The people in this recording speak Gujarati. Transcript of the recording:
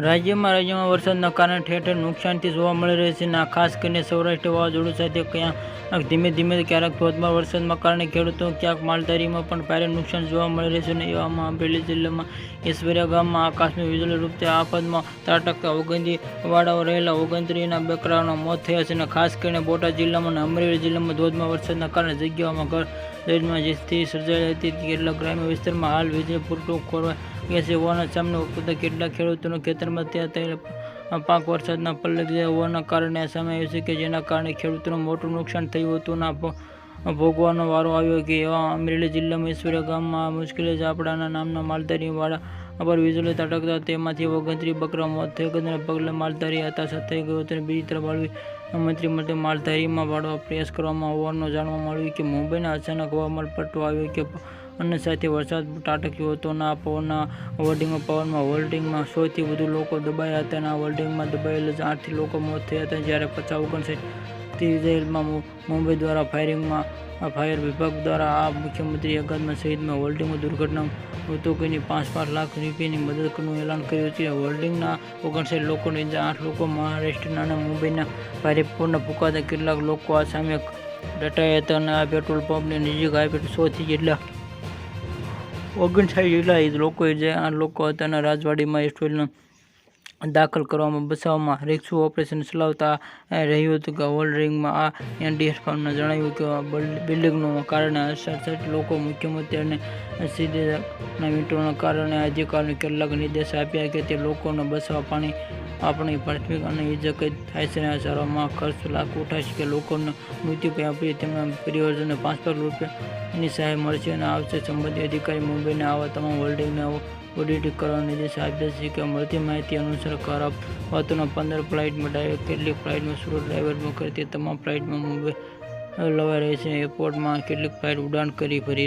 રાજ્યમાં રાજ્યમાં વરસાદના કારણે ઠેર ઠેર નુકસાનથી જોવા મળી રહી છે અને ખાસ કરીને સૌરાષ્ટ્ર વાવાઝોડું સાથે ક્યાંક ધીમે ધીમે ક્યારેક ધોધમાર વરસાદના કારણે ખેડૂતો ક્યાંક માલધારીમાં પણ ભારે નુકસાન જોવા મળી રહ્યું છે અને એવામાં અમરેલી જિલ્લામાં ઈશ્વરિયા ગામમાં આકાશમાં વીજળી રૂપતે આફતમાં ત્રાટકતા ઓગંદી વાડાઓ રહેલા ઓગણત્રીસના બકરાઓના મોત થયા છે અને ખાસ કરીને બોટાદ જિલ્લામાં અને અમરેલી જિલ્લામાં ધોધમાર વરસાદના કારણે જગ્યાઓમાં ઘર દરિયામાં જે સ્થિતિ સર્જાઈ હતી કેટલાક ગ્રામ્ય વિસ્તારમાં હાલ વીજળી પૂરતો ખોરવા ગયા છે. હોવાના સામે ઉપરતા કેટલાક ખેડૂતોના ખેતરમાં ત્યાં પાક વરસાદના પલ્લે હોવાના કારણે સામે આવ્યું છે કે જેના કારણે ખેડૂતોનું મોટું નુકસાન થયું હતું ના ભોગવાનો વારો આવ્યો કે એવા અમરેલી જિલ્લામાં ઈશ્વરિયા ગામમાં મુશ્કેલી ઝાપડાના નામના માલધારી વાળા પર વીજળી તટકતા તેમાંથી ઓગણત્રીસ બકરા મોત થઈ ગયા પગલે માલધારી હતા સાથે ગયો તેને બીજી તરફ આળવી મંત્રી માટે માલધારીમાં વાળવા પ્રયાસ કરવામાં હોવાનું જાણવા મળ્યું કે મુંબઈના અચાનક હવામાન પટ્ટો આવ્યો કે અને સાથે વરસાદ ત્રાટક્યો હતો આ પવનના હોલ્ડિંગમાં પવનમાં હોલ્ડિંગમાં સૌથી વધુ લોકો દબાયા હતા અને આ હોલ્ડિંગમાં દબાયેલા આઠથી લોકો મોત થયા હતા જ્યારે પચાસ ઓગણસાઠથી જેલમાં મુંબઈ દ્વારા ફાયરિંગમાં ફાયર વિભાગ દ્વારા આ મુખ્યમંત્રી અગાધમાં સહિતમાં હોલ્ડિંગમાં દુર્ઘટના મૃતકોની પાંચ પાંચ લાખ રૂપિયાની મદદ કરવાનું એલાન કર્યું છે. હોલ્ડિંગના ઓગણસાઠ લોકોને ઇજા આઠ લોકો મહારાષ્ટ્રના અને મુંબઈના ભારે પૂરના ફૂંકાતા કેટલાક લોકો આ સામે દટાયા હતા અને આ પેટ્રોલ પંપની નજીક આ પેટ્રોલ સોથી જેટલા ઓગણસાઠ જેટલા લોકો જે આ લોકો હતા અને રાજવાડીમાં એસ્ટોલને દાખલ કરવામાં બચાવમાં રેસ્ક્યુ ઓપરેશન ચલાવતા રહ્યું હતું કે હોલ્ડરિંગમાં આ એનડીએસ ફાર્મને જણાવ્યું કે બિલ્ડિંગનું કારણે સડસઠ લોકો મુખ્યમંત્રી અને સીધેના મીટરોના કારણે અધિકારીઓને કેટલાક નિર્દેશ આપ્યા કે તે લોકોને બચાવવા પાણી આપણી પ્રાથમિક અને ઇજકત થાય છે અને સારવારમાં ખર્ચ, લાખ ઉઠાશે કે લોકોને મૃત્યુ કંઈ પછી તેમના પરિવારજોને પાંચ લાખ રૂપિયાની સહાય મળશે અને આવશે સંબંધિત અધિકારી મુંબઈને આવા તમામ હોલ્ડિંગને ઓડિટ કરવાનો નિર્દેશ આપ્યા છે કે મળતી માહિતી અનુસાર ખરાબ વાતોના પંદર ફ્લાઇટમાં ડ્રાઈવર કેટલીક ફ્લાઇટમાં સુરત ડ્રાઈવર મોકલે તે તમામ ફ્લાઇટમાં મુંબઈ લવાઈ રહી છે. એરપોર્ટમાં કેટલીક ફ્લાઇટ ઉડાન કરી ફરી